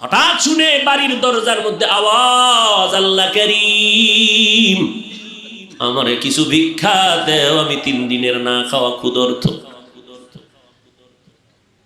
হঠাৎ শুনে বাড়ির দরজার মধ্যে আওয়াজ, আল্লাহ করিম, আমারে কিছু ভিক্ষা দেও, আমি তিন দিনের না খাওয়া ক্ষুদর্থ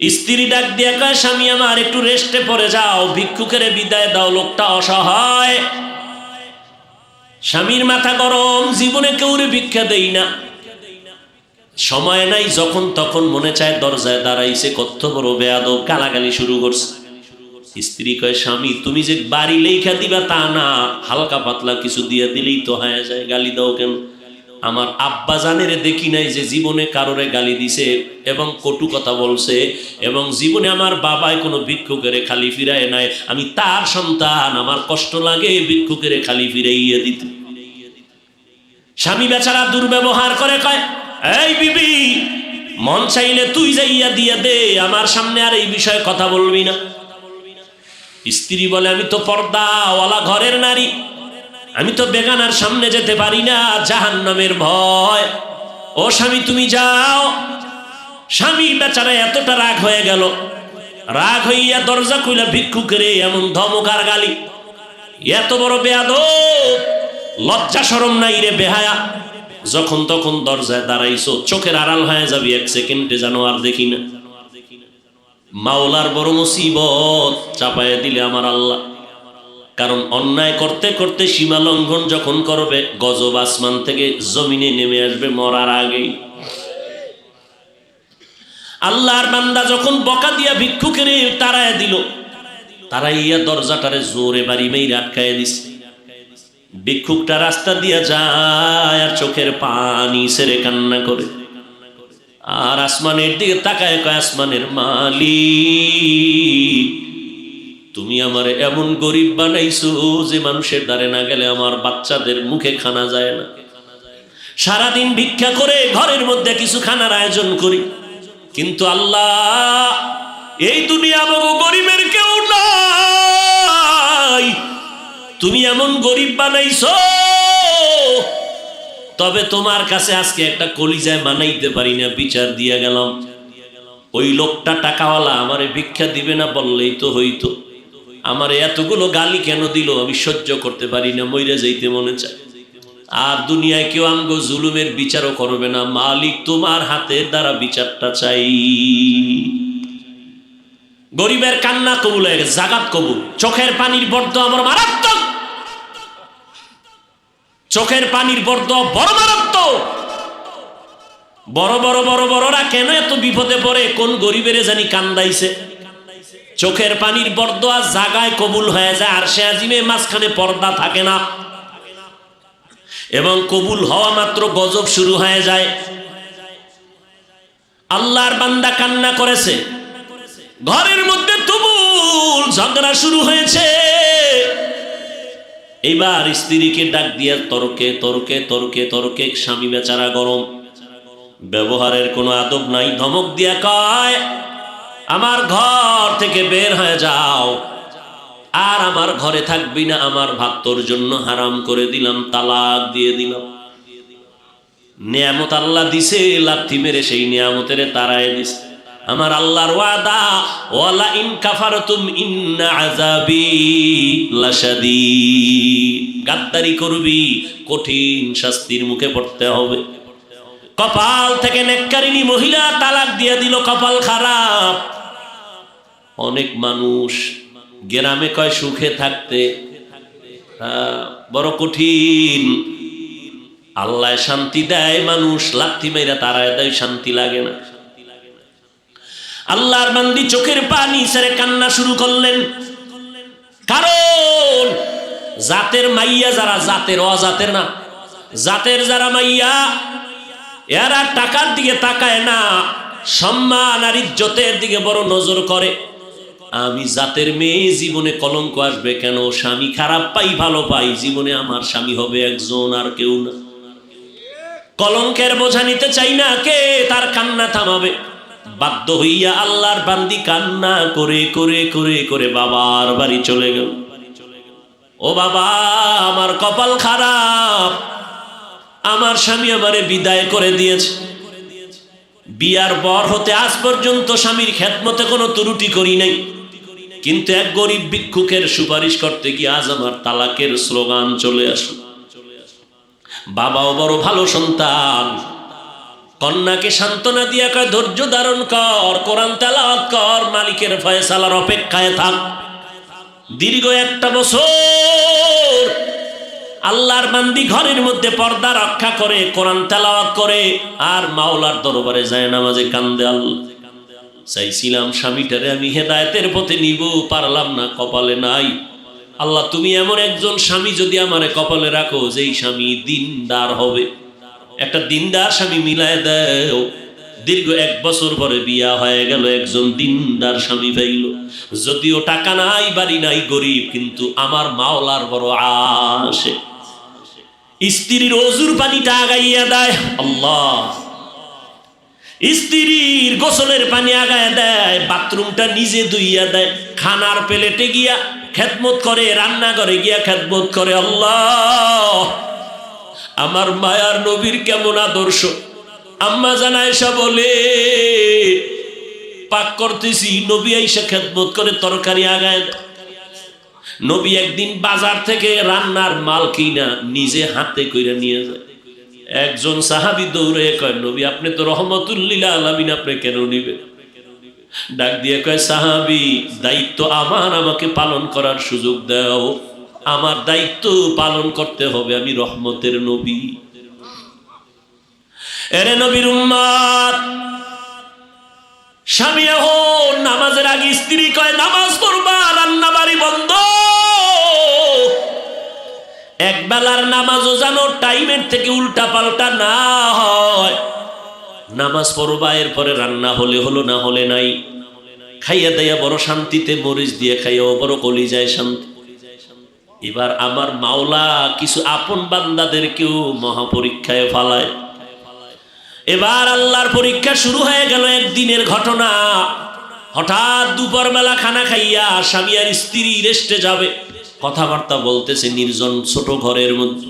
স্ত্রী ডাক দিয়ে কয়, স্বামী আমার, একটু রেস্টে পড়ে যাও, ভিক্ষুকের বিদায় দাও, লোকটা অসহায়। স্বামীর মাথা গরম, জীবনে কেউরে ভিক্ষা দেই না। সময় নাই, যখন তখন মনে চায় দরজায় দাঁড়াইছে, কত বড় বেয়াদব, গালাগালি শুরু করছে। স্ত্রী কয়, স্বামী, তুমি যে বাড়ি লেখা দিবা তা না। হালকা পাতলা কিছু দিয়ে দিলেই তো হয়ে যায়। গালি দাও কেন? আমার আব্বা জানের দেখি নাই যে জীবনে কারোরে গালি দিছে এবং কটু কথা বলছে এবং জীবনে আমার বাবায় কোনো ভিক্ষুকের খালি ফিরায় নাই। আমি তার সন্তান, আমার কষ্ট লাগে ভিক্ষুকের খালি ফিরাইয়া দিতে। স্বামী বেচারা দুর্ব্যবহার করে, কয়, এই বিবি, মন চাইলে তুই যাইয়া দিয়া দে। আমার সামনে আর এই বিষয়ে কথা বলবি না। স্ত্রী বলে, আমি তো পর্দাওয়ালা ঘরের নারী। আমি তো বেগানার সামনে যেতে পারি না জাহান নামের ভয়। ও স্বামী, তুমি যাও। স্বামী বেচারা এতটা রাগ হয়ে গেল। রাগ হইয়া দরজা খুইলা ভিক্ষুকের এমন ধমকার গালি। এত বড় বেয়াদ লজ্জা সরম নাই রে বেহায়া। যখন তখন দরজায় দাঁড়াইছো, চোখের আড়াল হয়ে যাবি এক সেকেন্ডে, জানো আর দেখি না। মাওলার বড় মুসিবত চাপায় দিলে আমার আল্লাহ। কারণ অন্যায় করতে করতে সীমা লঙ্ঘন যখন করবে, গজব আসমান থেকে জমিনে নেমে আসবে মরার আগেই। আল্লাহর বান্দা যখন বকা দিয়া ভিক্ষুকের তারায় দিল তারা ইয়া দরজাটারে জোরে বাড়ি মেয়ে আটকায় দিছে। ভিক্ষুকটা রাস্তা দিয়া যায় আর চোখের পানি সেরে কান্না করে। আর আসমানের দিকে তাকায় কয়, আসমানের মালিক, তুমি আমার এমন গরিব বানাইছো যে মানুষের দ্বারে না গেলে আমার বাচ্চাদের মুখে খানা যায় না। সারাদিন ভিক্ষা করে ঘরের মধ্যে কিছু খানার আয়োজন করি। কিন্তু আল্লাহ, এই দুনিয়া আমাকে গরিবের কেউ নাই। তুমি এমন গরিব বানাইছো তবে তোমার কাছে আজকে একটা কলিজায় বানাইতে পারি না, বিচার দিয়া গেলাম। ওই লোকটা টাকাওয়ালা আমারে ভিক্ষা দিবে না বললেই তো হইতো। আমার এতগুলো গালি কেন দিল আমি সহ্য করতে পারি না, মইরা যাইতে মনে চায়। আর দুনিয়ায় কেউ আঙ্গ জুলুমের বিচারও করবে না, মালিক তোমার হাতের দ্বারা বিচারটা চাই। গরিবের কান্না কবুল জাগাত কবুল, চোখের পানির বর্দ আমার মারাত্মক। চোখের পানির বর্দ বড় মারাত্মক। বড় বড় বড়, বড়রা কেন এত বিপদে পড়ে? কোন গরিবের জানি কান্দাইছে। চোখের পানির বরদোয়া জাগায় কবুল হয়ে যায়, আর সে আজিমে মাঝখানে পর্দা থাকে না। এবং কবুল হওয়া মাত্র গজব শুরু হয়ে যায়। আল্লাহর বান্দা কান্না করেছে। ঘরের মধ্যে তুমুল ঝগড়া শুরু হয়েছে। এবার স্ত্রীকে ডাক দিয়া তর্কে তর্কে তর্কে তর্কে, স্বামী বেচারা গরম। ব্যবহারের কোনো আদব নাই। ধমক দিয়া কয়, আমার ঘর থেকে বের হয়ে যাও। আর আমার ঘরে থাকবি না। আমার ভাত তোর জন্য হারাম করে দিলাম, তালাক দিয়ে দিলাম। নিয়ামত আল্লাহ দিছে, লাথি মেরে সেই নিয়ামতের তারায় দিছে। আমার আল্লাহর ওয়াদা, ওয়ালা ইন কাফারতুম ইন্না আযাবি লাশাদীদ। গাদ্দারি করবি, কঠিন শাস্তির মুখে পড়তে হবে। কপাল থেকে নেককারিনী মহিলা তালাক দিয়ে দিল, কপাল খারাপ। অনেক মানুষ গ্রামে কয় সুখে থাকতে বড় কঠিন। আল্লাহ শান্তি দেয় মানুষ, লাথি মেরা তারায় দেয়, শান্তি লাগে না। আল্লাহর বান্দি চোখের পানি ছেড়ে কান্না শুরু করলেন। কারণ জাতের মাইয়া যারা, জাতের অজাতের না। জাতের যারা মাইয়া, এরা টাকার দিকে তাকায় না, সম্মান আর ইজ্জতের দিকে বড় নজর করে। আমি জাতের মেয়ে, জীবনে কলঙ্ক আসবে কেন? স্বামী খারাপ পাই, ভালো পাই, জীবনে আমার স্বামী হবে একজন আর কেউ না। কলঙ্কের বোঝা নিতে চাই না কে, তার কান্না থামাবে। বাধ্য হইয়া আল্লাহর বান্দি কান্না করে করে করে করে বাবার বাড়ি চলে গেল। ও বাবা, আমার কপাল খারাপ। আমার স্বামী আমারে বিদায় করে দিয়েছে। বিয়ার বর হতে আজ পর্যন্ত স্বামীর খেদমতে কোনো ত্রুটি করি নাই। কিন্তু এক গরিব ভিক্ষুকের সুপারিশ করতে গিয়ে আজ আমার তালাকের স্লোগান চলে আসলো। বাবাও বড় ভালো সন্তান। কন্যাকে সান্ত্বনা দিয়া কয়, ধৈর্য ধারণ কর, কোরআন তেলাওয়াত কর, মালিকের ফয়সালার অপেক্ষায় থাক। দীর্ঘ একটা বছর আল্লাহর বান্দি ঘরের মধ্যে পর্দা রক্ষা করে, কোরআন তেলাওয়াত করে, আর মাওলার দরবারে যায় নামাজে কান্দে আল্লাহ। চাইছিলাম স্বামীটারে আমি হেদায়তের পথে নিব, পারলাম না, কপালে নাই। আল্লাহ, তুমি এমন একজন স্বামী যদি আমারে কপালে রাখো, যেই স্বামী দিনদার হবে। একটা দিনদার স্বামী মিলায় দেও। দীর্ঘ এক বছর পরে বিয়া হয়ে গেল, একজন দিনদার স্বামী পাইল। যদিও টাকা নাই, বাড়ি নাই, গরিব, কিন্তু আমার মাওলার বড় আসে স্ত্রীর অজুর পানিটা আগাইয়া দেয়, আল্লাহ। স্ত্রীর গোসলের পানি আগায় দেয়, বাথরুমটা নিজে ধুইয়া দেয়, খানার প্লেটে গিয়া খেদমত করে, রান্নাঘরে গিয়া খেদমত করে, আল্লাহ। আমার মায়ার নবীর কেমন আদর্শ? আম্মা জানায়সা বলে, পাক করতেছি, নবী আইসা খেদমত করে তরকারি আগায় দেয়। নবী একদিন বাজার থেকে রান্নার মাল কিনা নিজে হাতে কইরা নিয়ে যায়। একজন সাহাবি দৌড়ে কয়, নবী, আপনি তো রহমতুল্লিলা আলামিন, আপনি কেন নিবেন? ডাক দিয়ে কয়, সাহাবি, দায়িত্ব আমার, আমাকে পালন করার সুযোগ দাও। আমার দায়িত্ব পালন করতে হবে আমি রহমতের নবী। এরে নবীর উম্মাদ, স্বামী এখন নামাজের আগে স্ত্রী কয়, নামাজ পড়বা রান্না বাড়ি বন্ধ। এক বেলার নামাজও যেন টাইমের থেকে উল্টা পাল্টা না হয়। নামাজ পড়বা, এরপরে রান্না হলে হলো না হলে নাই। খাইয়া দেয়া বড় শান্তিতে মরিচ দিয়ে খাইয়াও বড় কলি যায় শান্তি। এবার আমার মাওলা কিছু আপন বান্দাদেরকেও মহাপরীক্ষায় ফালায়। এবার আল্লাহর পরীক্ষা শুরু হয়ে গেল একদিনের ঘটনা। হঠাৎ দুপুর বেলা খানা খাইয়া স্বামী আর স্ত্রী রেস্টে যাবে। কথাবার্তা বলতেছে নির্জন ছোট ঘরের মধ্যে।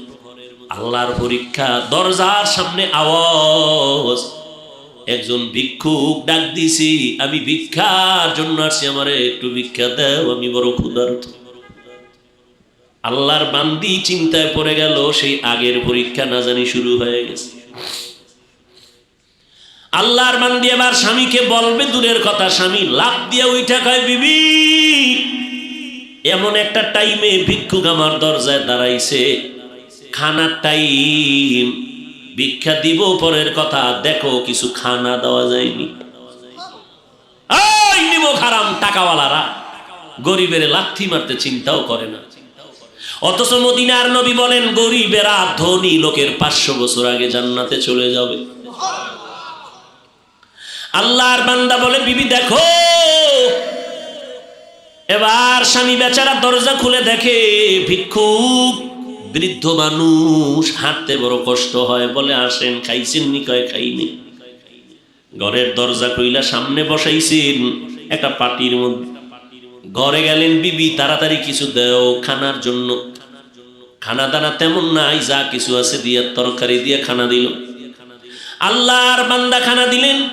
আল্লাহর পরীক্ষা দরজার সামনে আওয়াজ। একজন ভিক্ষুক ডাক দিছি আমি ভিক্ষার জন্য আসছি, আমারে একটু ভিক্ষা দাও, আমি বড় ক্ষুধার্ত। আল্লাহর বান্দি চিন্তায় পড়ে গেল, সেই আগের পরীক্ষা না জানি শুরু হয়ে গেছে। আল্লাহর বান্দি এবার স্বামীকে বলবে, দূরের কথা, স্বামী লাভ দিয়ে উইঠা কয়, বিবি, এমন একটা টাইমে ভিক্ষুক আমার দরজায় দাঁড়াইছে। খানার টাইম, ভিক্ষা দিব পরের কথা, দেখো কিছু খানা দেওয়া যায়নি। নিব খারাম টাকাওয়ালারা গরিবের লাথি মারতে চিন্তাও করে না। অথচ মদিনার নবী বলেন, গরিবেরা, ধনী লোকের পাঁচশো বছর আগে জান্নাতে চলে যাবে। আল্লাহর বান্দা বলে, বিবি, দেখো। এবার স্বামী বেচারা দরজা খুলে দেখে, ভিক্ষুক, বৃদ্ধ মানুষ, হাঁটতে বড় কষ্ট হয়। বলে, আসেন, খাইছেন নি? কয়, খাইনি? ঘরের দরজা কইলা সামনে বসাইছেন, একটা পাটির মধ্যে ঘরে গেলেন, বিবি, তাড়াতাড়ি কিছু দেও, খানার জন্য। খানা দানা তেমন নাই, যা কিছু আছে দিয়ে, তরকারি দিয়ে খানা দিল। আল্লাহর বান্দা খানা দিলেন।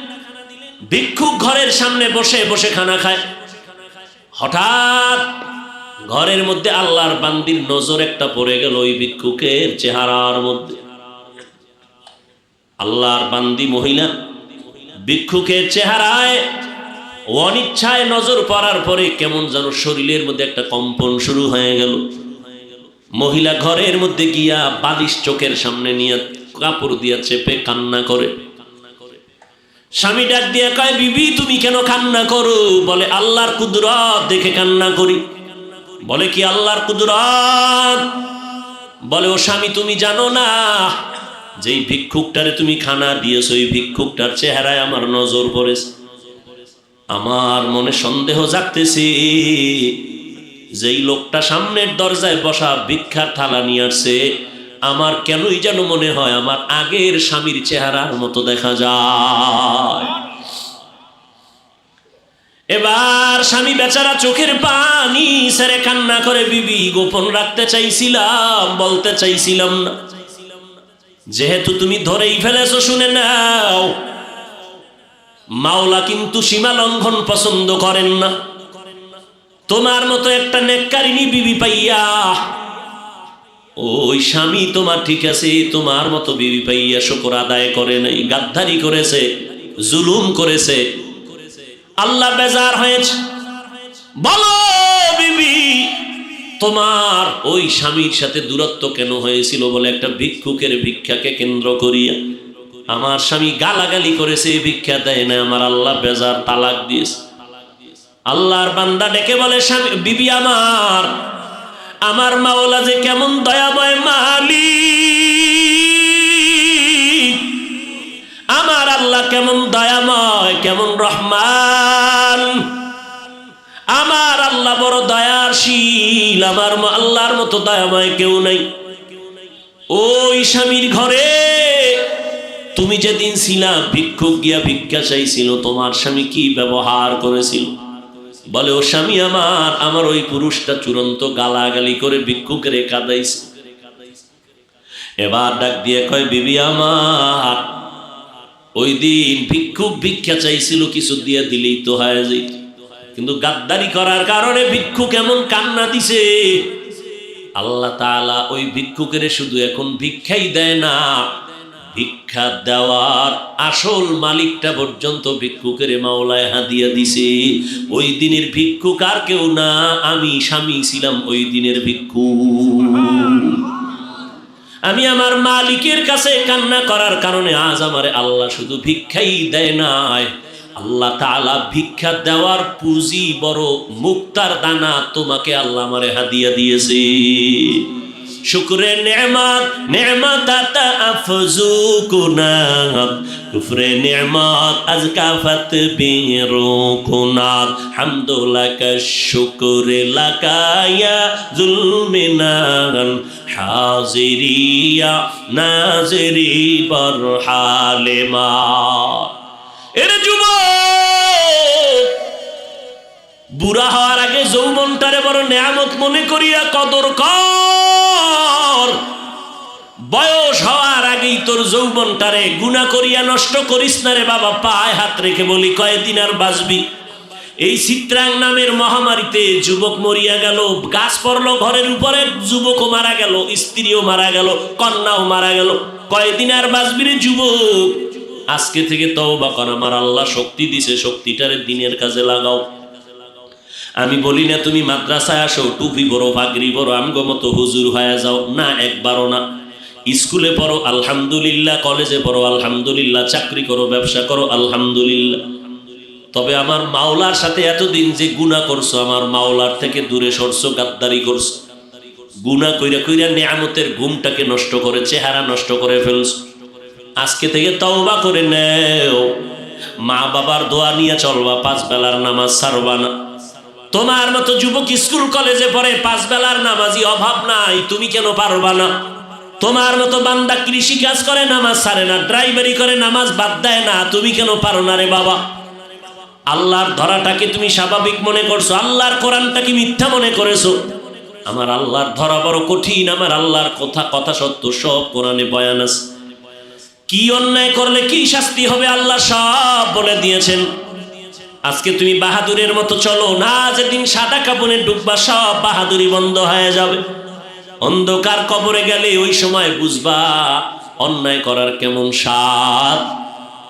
ভিক্ষুক ঘরের সামনে বসে বসে খানা খায়। হঠাৎ ঘরের মধ্যে আল্লাহর বান্দির নজর একটা পড়ে গেল ওই ভিক্ষুকের চেহারার মধ্যে। আল্লাহর বান্দি মহিলা ভিক্ষুকের চেহারায় অনিচ্ছায় নজর পড়ার পরে কেমন যেন শরীরের মধ্যে একটা কম্পন শুরু হয়ে গেল। মহিলা ঘরের মধ্যে গিয়া বালিশ চোখের সামনে নিয়ে কাপড় দিয়া চেপে কান্না করে। স্বামী ডাক দিয়ে কয়, বিবি, তুমি কেন কান্না করো? বলে, আল্লাহর কুদরত দেখে কান্না করি। বলে, কি আল্লাহর কুদরত? বলে, ও স্বামী, তুমি জানো না, যেই ভিক্ষুকটারে তুমি খানা দিয়েছ ওই ভিক্ষুকটার চেহারায় আমার নজর পড়েছে। আমার মনে সন্দেহ জাগতেছে যেই লোকটা সামনের দরজায় বসা ভিক্ষার থালা নিয়ে আসছে, আমার কেনই যেন মনে হয় আমার আগের স্বামীর চেহারার মতো দেখা যায়। এবার স্বামী বেচারা চোখের পানি সেরে কান্না করে, বিবি, গোপন রাখতে চাইছিলাম, বলতে চাইছিলাম না। যেহেতু তুমি ধরেই ফেলেছো, শুনে নাও। মাওলা কিন্তু সীমা লঙ্ঘন পছন্দ করেন না। তোমার মতো একটা নেককারিনী বিবি পাইয়া, ওই স্বামী তোমার ঠিক আছে, তোমার মতো বিবি পাইয়া শকর আদায় করে নাই, গাদ্দারি করেছে, জুলুম করেছে। আল্লাহ বেজার হয়েছে। বলো বিবি, তোমার ওই স্বামীর সাথে দূরত্ব কেন হয়েছিল বলে একটা ভিক্ষুকের ভিক্ষাকে কেন্দ্র করিয়া আমার স্বামী গালাগালি করেছে, ভিক্ষা দেয় না আমার আল্লাহ বেজার তালাক দিয়েছে। আল্লাহর বান্দা ডেকে বলে, স্বামী, বিবি আমার আমার মাওলা যে কেমন দয়াময় মালি আমার আল্লাহ কেমন দয়াময়, কেমন রহমান। আমার আল্লাহ বড় দয়াশীল, আমার আল্লাহর মতো দয়াময় কেউ নাই। ওই স্বামীর ঘরে তুমি যেদিন ছিলা, ভিক্ষুক গিয়া ভিক্ষা চাইছিল তোমার স্বামী কি ব্যবহার করেছিল? বলে, ও স্বামী আমার আমার ওই পুরুষটা চূড়ান্ত গালাগালি করে ভিক্ষুকের কাদাইছে। এবার ডাক দিয়ে কয়, বিবি আমার, ওই দিন ভিক্ষুক ভিক্ষা চাইছিল, কিছু দিয়ে দিলেই তো হয় যেত। কিন্তু গাদ্দারি করার কারণে ভিক্ষুক এমন কান্না দিছে। আল্লাহ তাআলা ওই ভিক্ষুকের শুধু এখন ভিক্ষাই দেয় না ভিক্ষা দেওয়ার আসল মালিকটা পর্যন্ত ভিক্ষুকের মাওলায় হাদিয়া দিছে। ওই দিনের ভিক্ষুক আর কেউ না, আমি স্বামী ছিলাম ওই দিনের ভিক্ষু। আমি আমার মালিকের কাছে কান্না করার কারণে আজ আমার আল্লাহ শুধু ভিক্ষাই দেয় নাই। আল্লাহ তাআলা ভিক্ষা দেওয়ার পুঁজি বড় মুক্তার দানা তোমাকে আল্লাহ আমারে হাদিয়া দিয়েছে। শুক্রে নেমাত নেমাত আতা আফজু কুনাত কুফরে নেমাত আজকা ফাত বিরু কুনাত শুক্রে লাকায়া জুলমিনান হাজিরিয়া এর বুড়া হওয়ার আগে যৌবনটারে বড় নেয়ামত মনে করিয়া কদর কর। বয়স হওয়ার আগেই তোর যৌবনটারে গুণা করিয়া নষ্ট করিস না রে বাবা, পায়ে হাত রেখে বলি, কয়েকদিন আর বাঁচবি। এই চিত্রাং নামের মহামারীতে যুবক মরিয়া গেল, গাছ পড়ল, ঘরের উপরে যুবকও মারা গেল, স্ত্রীও মারা গেল, কন্যাও মারা গেল। কয়েকদিন আর বাঁচবি রে যুবক। আজকে থেকে তওবা কর, আমার আল্লাহ শক্তি দিছে, শক্তিটারে দিনের কাজে লাগাও। আমি বলি না তুমি মাদ্রাসায় আসো, টুপি বড় পাগড়ি বড় আমগো মতো হুজুর হয়ে যাও। না, একবারও না। স্কুলে পড়ো, আলহামদুলিল্লাহ। কলেজে পড়ো, আলহামদুলিল্লাহ। চাকরি করো, ব্যবসা করো, আলহামদুলিল্লাহ। তবে আমার মাওলার সাথে এতদিন যে গুণা করছ, আমার মাওলার থেকে দূরে সরছো, গাদ্দারি করছ। গুণা কইরা কইরা নেয়ামতের ঘুমটাকে নষ্ট করে, চেহারা নষ্ট করে ফেলছো। আজকে থেকে তওবা করে নেও। মা বাবার দোয়া নিয়ে চলবা, পাঁচ বেলার নামাজ সারবা না। তোমার মতো যুবক স্কুল কলেজে পড়ে পাঁচ বেলার নামাজি অভাব নাই, তুমি কেন পারবা না? তোমার মতো বান্দা কৃষি কাজ করে, নামাজ সারে না, ড্রাইভারি করে, নামাজ বাদ দেয় না, তুমি কেন পারো না রে বাবা? আল্লাহর ধরাটাকে তুমি স্বাভাবিক মনে করছ, আল্লাহর কোরআনটাকে মিথ্যা মনে করেছ। আমার আল্লাহর ধরা বড় কঠিন, আমার আল্লাহর কথা কথা সত্য, সব কোরআনে বয়ান আছে। কি অন্যায় করলে কি শাস্তি হবে আল্লাহ সব বলে দিয়েছেন। আজকে তুমি বাহাদুরের মতো চলো না, যেদিন সাদা কাপড়ে ডুববা, সব বাহাদুরি বন্ধ হয়ে যাবে। অন্ধকার কবরে গেলে ওই সময় বুঝবা, অন্যায় করার কেমন স্বাদ।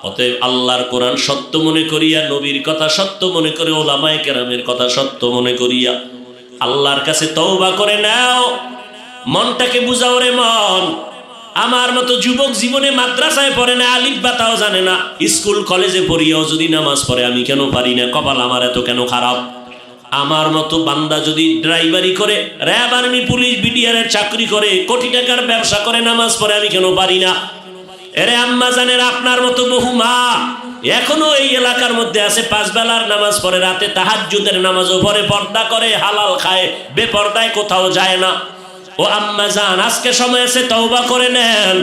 অতএব আল্লাহর কোরআন সত্য মনে করিয়া, নবীর কথা সত্য মনে করে, ওলামায় কেরামের কথা সত্য মনে করিয়া আল্লাহর কাছে তওবা করে নাও। মনটাকে বুঝাও রে মন। আমার মতো যুবক জীবনে মাদ্রাসায় পড়ে না, আলিফ বাতাও জানে না। স্কুল, কলেজে পড়িয়াও যদি নামাজ পড়ে, আমি কেন পারি না? কপাল আমার এত কেন খারাপ? আমার মতো বান্দা যদি ড্রাইভারি করে, র্যাব আর্মি, পুলিশ, বিডিআরের চাকরি করে, কোটি টাকার ব্যবসা করে, নামাজ পড়ে, আমি কেন পারি না? এরে আম্মা জানের আপনার মতো বহু মা, এখনও এই এলাকার মধ্যে আছে পাঁচ বেলার নামাজ পড়ে, রাতে তাহাজ্জুদের নামাজও পড়ে, পর্দা করে, হালাল খায়, বেপর্দায় কোথাও যায় না। ও আম্মা জান, আজকে সময় আছে, তওবা করে নেন।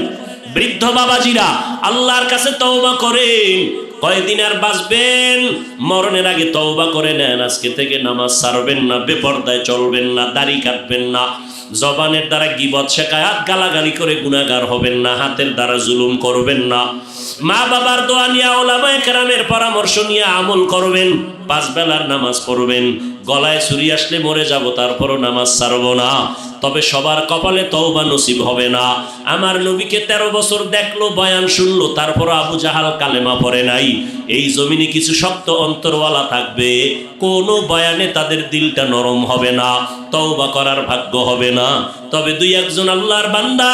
বৃদ্ধ বাবাজিরা, আল্লাহর কাছে তওবা করেন। কয়দিন আর বাঁচবেন? মরণের আগে তওবা করে নেন। আজকে থেকে নামাজ ছাড়বেন না, বেপর্দায় চলবেন না, দাড়ি কাটবেন না। জবানের দ্বারা গিবত শেখায়াত গালাগালি করে গুণাগার হবেন না, হাতের দ্বারা জুলুম করবেন না। মা বাবার দোয়া নিয়ে ওলামায়ে কেরামের পরামর্শ নিয়ে আমল করবেন, পাঁচ বেলার নামাজ পড়বেন। গলায় ছুরি আসলে মরে যাব, তারপরও নামাজ ছাড়বো না। তবে সবার কপালে তওবা নসিব হবে না। আমার নবীকে তেরো বছর দেখল, বয়ান শুনলো, তারপর আবু জাহাল কালেমা পড়ে নাই। এই জমিনে কিছু শক্ত অন্তরওয়ালা থাকবে, কোনো বয়ানে তাদের দিলটা নরম হবে না, তওবা করার ভাগ্য হবে না। তবে দুই একজন আল্লাহর বান্দা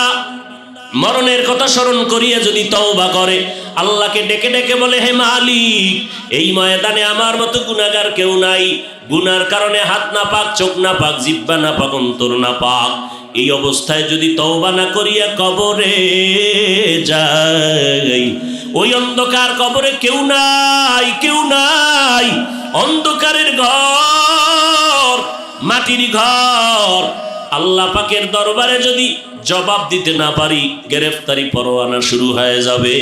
মরণের কথা স্মরণ করিয়া যদি তওবা করে, আল্লাহকে ডেকে ডেকে বলে, হে মালিক, এই ময়দানে আমার মতো গুনাহগার কেউ নাই। গুনার কারণে হাত না পাক, চোখ না পাক, জিব্বা না পাক, অন্তর না পাক। এই অবস্থায় যদি তওবা না করিয়া কবরে যাই, ওই অন্ধকার কবরে কেউ নাই কেউ নাই। অন্ধকারের ঘর, মাটির ঘর আল্লাহ পাকের দরবারে যদি জবাব দিতে না পারি গ্রেফতারি পরোয়ানা শুরু হয়ে যাবে।